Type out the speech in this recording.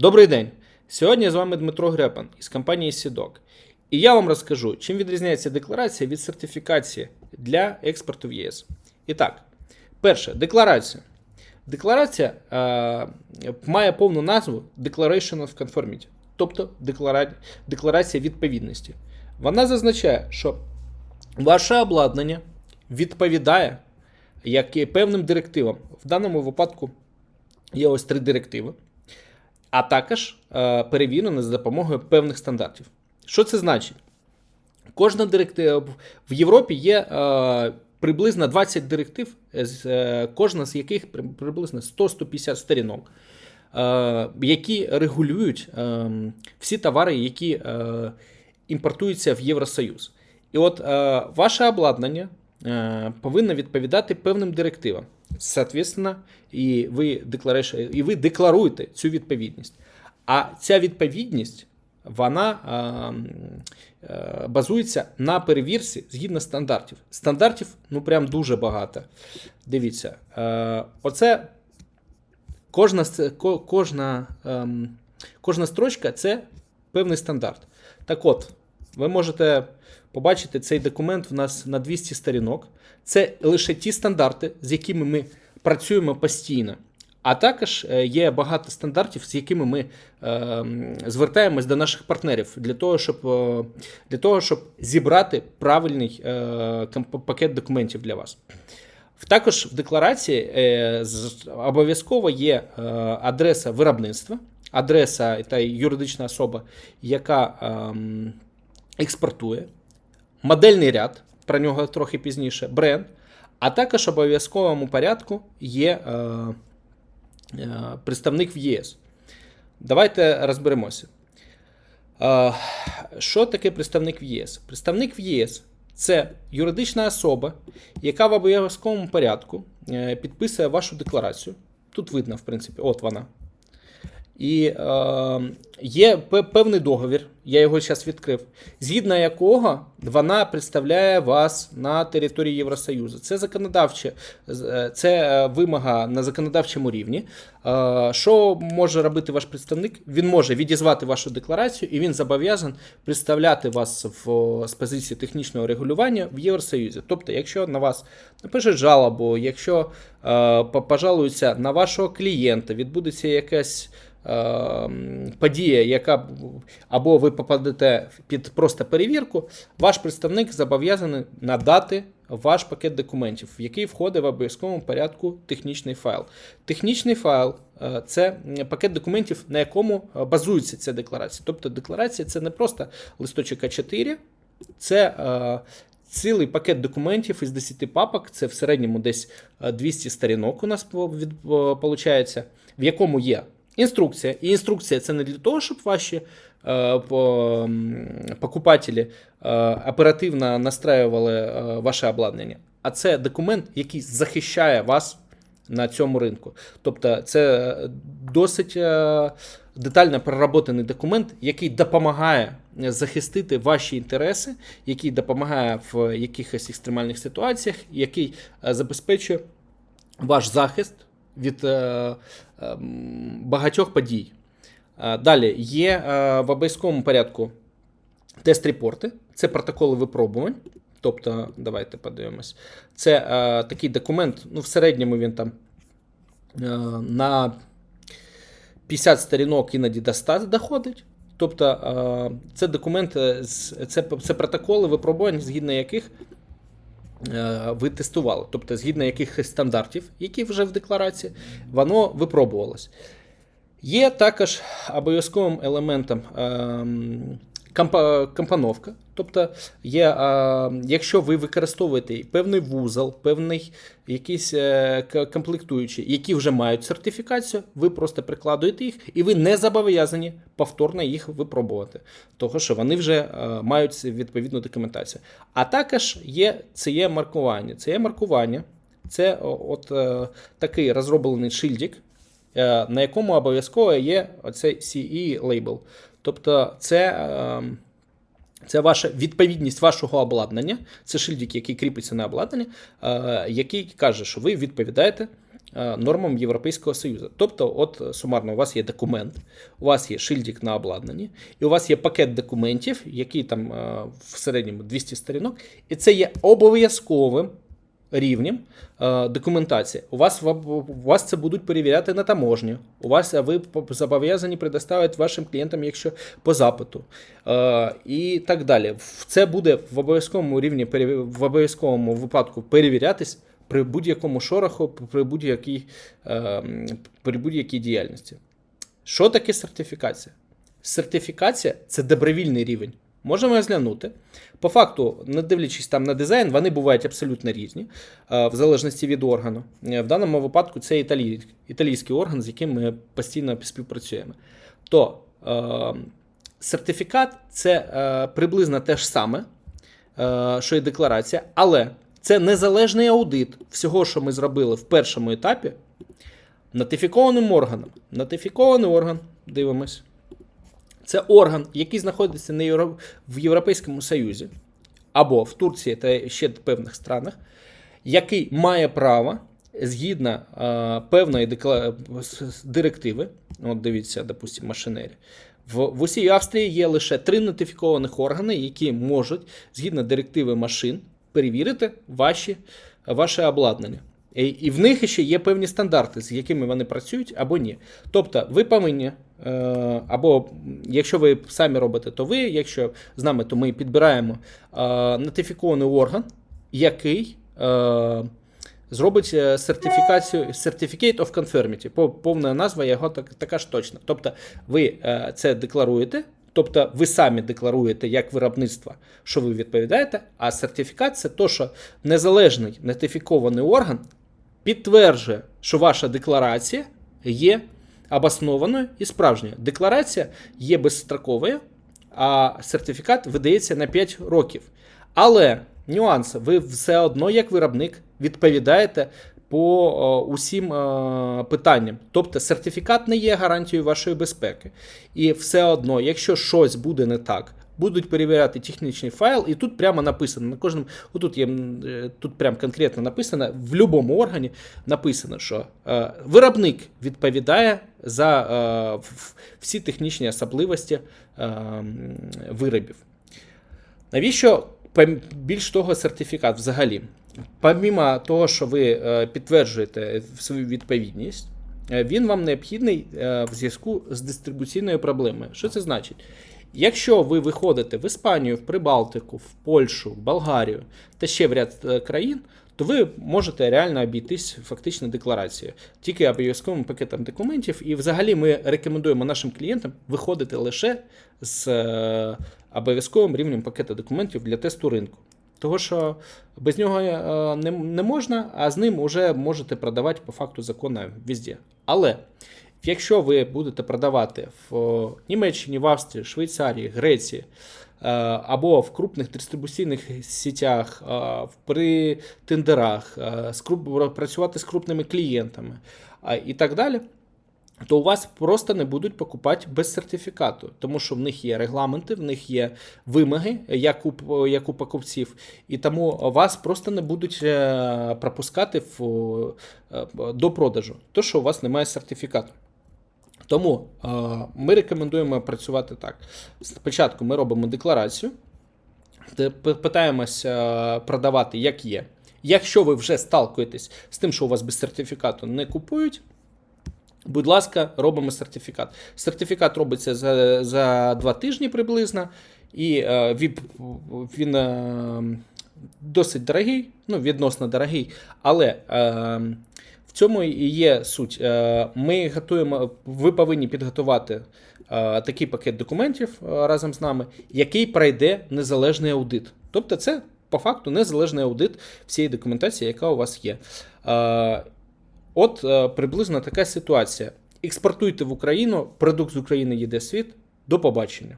Добрий день! Сьогодні з вами Дмитро Грепан із компанії Сідок. І я вам розкажу, чим відрізняється декларація від сертифікації для експорту в ЄС. І так, перше, декларація. Декларація е, має повну назву Declaration of Conformity, тобто деклара... декларація відповідності. Вона зазначає, що ваше обладнання відповідає як і певним директивам. В даному випадку є ось три директиви, а також е, перевірено за допомогою певних стандартів. Що це значить? Кожна директива в Європі є е, приблизно 20 директив, е, кожна з яких приблизно 100-150 сторінок, які регулюють всі товари, які імпортуються в Євросоюз. І от ваше обладнання е, повинно відповідати певним директивам. Соответственно, і ви, і ви декларуєте цю відповідність. А ця відповідність вона е, е, базується на перевірці згідно стандартів. Стандартів ну прям дуже багато. Дивіться, е, оце кожна, кожна, ем, кожна строчка це певний стандарт. Так от, ви можете побачити цей документ в нас на 200 сторінок. Це лише ті стандарти, з якими ми працюємо постійно. А також е, є багато стандартів, з якими ми е, звертаємось до наших партнерів для того, щоб, е, для того, щоб зібрати правильний е, пакет документів для вас. Також в декларації е, обов'язково є е, адреса виробництва, адреса та юридична особа, яка ем, експортує, модельний ряд, про нього трохи пізніше, бренд, а також в обов'язковому порядку є е, е, представник в ЄС. Давайте розберемося. Е, Що таке представник в ЄС? Представник в ЄС це юридична особа, яка в обов'язковому порядку е, підписує вашу декларацію. Тут видно, в принципі, от вона. І е, є певний договір, я його зараз відкрив, згідно якого вона представляє вас на території Євросоюзу. Це законодавче, е, це е, вимога на законодавчому рівні. Е, що може робити ваш представник? Він може відізвати вашу декларацію і він зобов'язан представляти вас в, з позиції технічного регулювання в Євросоюзі. Тобто, якщо на вас напишуть жалобу, якщо е, пожалуються на вашого клієнта, відбудеться якась подія, яка або ви попадете під просто перевірку, ваш представник зобов'язаний надати ваш пакет документів, в який входить в обов'язковому порядку технічний файл. Технічний файл е, це пакет документів, на якому е, базується ця декларація. Тобто декларація це не просто листочок А4, це е, цілий пакет документів із 10 папок, це в середньому десь е, 200 сторінок у нас виходить, в якому є інструкція. І інструкція це не для того, щоб ваші е, по, покупателі е, оперативно настраювали е, ваше обладнання, а це документ, який захищає вас на цьому ринку. Тобто, це досить е, детально проработаний документ, який допомагає захистити ваші інтереси, який допомагає в якихось екстремальних ситуаціях, який е, забезпечує ваш захист від е, ем, багатьох подій. Е, Далі є е, в обов'язковому порядку тест-репорти, це протоколи випробувань. Тобто, давайте подивимось. Це такий документ, ну, в середньому він там на 50 сторінок іноді до 100 доходить. Тобто, це документи, з- це, це протоколи випробувань, згідно яких ви тестували, тобто згідно якихось стандартів, які вже в декларації, воно випробувалось. Є також обов'язковим елементом ем, компоновка. Тобто, є, е, якщо ви використовуєте певний вузол, певний якийсь е, комплектуючий, які вже мають сертифікацію, ви просто прикладуєте їх, і ви не зобов'язані повторно їх випробувати, того що вони вже е, мають відповідну документацію. А також є це маркування. Це є маркування, це от е, такий розроблений шильдик, на якому обов'язково є оцей CE лейбл. Тобто це, е, це ваша відповідність вашого обладнання, це шильдик, який кріпиться на обладнання, е, який каже, що ви відповідаєте е, нормам Європейського Союзу. Тобто, от е, сумарно, у вас є документ, у вас є шильдик на обладнанні, і у вас є пакет документів, який там в середньому 200 сторінок, і це є обов'язковим рівнем е, документації. У вас, у вас це будуть перевіряти на таможні. У вас ви зобов'язані предоставити вашим клієнтам, якщо по запиту. Е, і так далі. Це буде в обов'язковому рівні, в обов'язковому випадку перевірятись при будь-якому шороху, при будь-якій, е, при будь-якій діяльності. Що таке сертифікація? Сертифікація це добровільний рівень. Можемо розглянути. По факту, не дивлячись там на дизайн, вони бувають абсолютно різні, е, в залежності від органу. Е, В даному випадку це італій, італійський орган, з яким ми постійно співпрацюємо. То е, сертифікат це е, приблизно те ж саме, е, що і декларація, але це незалежний аудит всього, що ми зробили в першому етапі, нотифікованим органом. Нотифікований орган, дивимось. Це орган, який знаходиться на Євро... в Європейському Союзі або в Турції та ще певних странах, який має право згідно е, певної декла... директиви, от дивіться, допустимо, машинері. В, в усій Австрії є лише три нотифікованих органи, які можуть згідно директиви машин перевірити ваші, ваше обладнання. І, в них ще є певні стандарти, з якими вони працюють або ні. Тобто, ви повинні, е, або якщо ви самі робите, то ви, якщо з нами, то ми підбираємо е, нотифікований орган, який е, зробить сертифікацію Certificate of Conformity. По- Повна назва його так, така ж точна. Тобто, ви це декларуєте. Тобто ви самі декларуєте як виробництво, що ви відповідаєте, а сертифікат це то, що незалежний нотифікований орган підтверджує, що ваша декларація є обоснованою і справжньою. Декларація є безстроковою, а сертифікат видається на 5 років. Але нюанс, ви все одно, як виробник, відповідаєте по о, усім е, питанням. Тобто сертифікат не є гарантією вашої безпеки. І все одно, якщо щось буде не так, будуть перевіряти технічний файл, і тут прямо написано на кожному, отут є е, тут прямо конкретно написано, в будь-якому органі написано, що е, виробник відповідає за е, всі технічні особливості е, виробів. Навіщо більш того сертифікат взагалі? Помімо того, що ви е, підтверджуєте свою відповідність, е, він вам необхідний в зв'язку з дистрибуційною проблемою. Що це значить? Якщо ви виходите в Іспанію, в Прибалтику, в Польщу, в Болгарію та ще в ряд е, країн, то ви можете реально обійтись фактично декларацією, тільки обов'язковим пакетом документів. І взагалі ми рекомендуємо нашим клієнтам виходити лише з е, обов'язковим рівнем пакета документів для тесту ринку. Того, що без нього е, не, можна, а з ним вже можете продавати по факту закону везде. Але якщо ви будете продавати в Німеччині, в Австрії, Швейцарії, Греції е, або в крупних дистрибуційних сітях, е, при тендерах, е, працювати з крупними клієнтами е, і так далі, то у вас просто не будуть покупати без сертифікату, тому що в них є регламенти, в них є вимоги, як у, як у покупців, і тому вас просто не будуть е, пропускати в, е, до продажу, то що у вас немає сертифікату. Тому е, ми рекомендуємо працювати так. Спочатку ми робимо декларацію, питаємося продавати як є. Якщо ви вже сталкуєтесь з тим, що у вас без сертифікату не купують, Будь ласка, робимо сертифікат. Сертифікат робиться за, за два тижні приблизно, і е, він, е, досить дорогий, ну, відносно дорогий, але е, цьому і є суть. Е, ми готуємо, ви повинні підготувати е, такий пакет документів е, разом з нами, який пройде незалежний аудит. Тобто, це по факту незалежний аудит всієї документації, яка у вас є. От приблизно така ситуація. Експортуйте в Україну, продукт з України їде світ. До побачення.